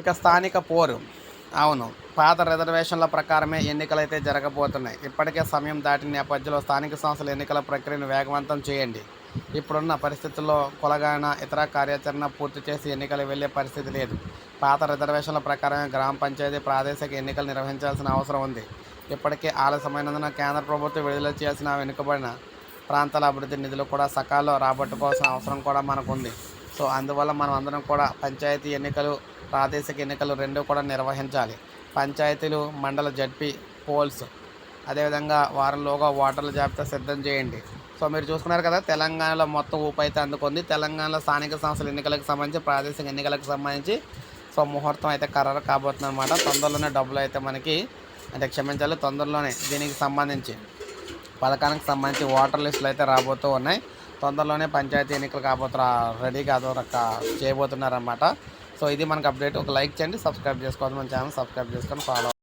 ఇక స్థానిక పోరు. అవును పాత రిజర్వేషన్ల ప్రకారమే ఎన్నికలు అయితే జరగబోతున్నాయి. ఇప్పటికే సమయం దాటిన నేపథ్యంలో స్థానిక సంస్థల ఎన్నికల ప్రక్రియను వేగవంతం చేయండి. ఇప్పుడున్న పరిస్థితుల్లో కులగాన ఇతర కార్యాచరణ పూర్తి చేసి ఎన్నికలు వెళ్ళే పరిస్థితి లేదు. పాత రిజర్వేషన్ల ప్రకారమే గ్రామ పంచాయతీ ప్రాదేశిక ఎన్నికలు నిర్వహించాల్సిన అవసరం ఉంది. ఇప్పటికే ఆలస్యమైనందున కేంద్ర ప్రభుత్వం విడుదల చేసిన వెనుకబడిన ప్రాంతాల అభివృద్ధి నిధులు కూడా సకాలంలో రాబట్టుకోవాల్సిన అవసరం కూడా మనకుంది. సో అందువల్ల మనం అందరం కూడా పంచాయతీ ఎన్నికలు ప్రాదేశిక ఎన్నికలు రెండు కూడా నిర్వహించాలి. పంచాయతీలు మండల జడ్పీ పోల్స్. అదేవిధంగా వారంలోగా ఓటర్ల జాబితా సిద్ధం చేయండి. సో మీరు చూసుకున్నారు కదా తెలంగాణలో మొత్తం ఊపు అయితే అందుకుంది. తెలంగాణలో స్థానిక సంస్థల ఎన్నికలకు సంబంధించి ప్రాదేశిక ఎన్నికలకు సంబంధించి సో ముహూర్తం అయితే ఖరారు కాబోతుంది అనమాట తొందరలోనే డబ్బులు అయితే మనకి అంటే క్షమించాలి తొందరలోనే దీనికి సంబంధించి పథకానికి సంబంధించి ఓటర్ లిస్టులు అయితే రాబోతూ ఉన్నాయి. తొందరలోనే పంచాయతీ ఎన్నికలు కాబోతు రెడీగా అదొక చేయబోతున్నారన్నమాట. సో ఇది మనకు అప్డేట్. ఒక లైక్ చేయండి సబ్స్క్రైబ్ చేసుకోవాలి మన ఛానల్ సబ్స్క్రైబ్ చేసుకొని ఫాలో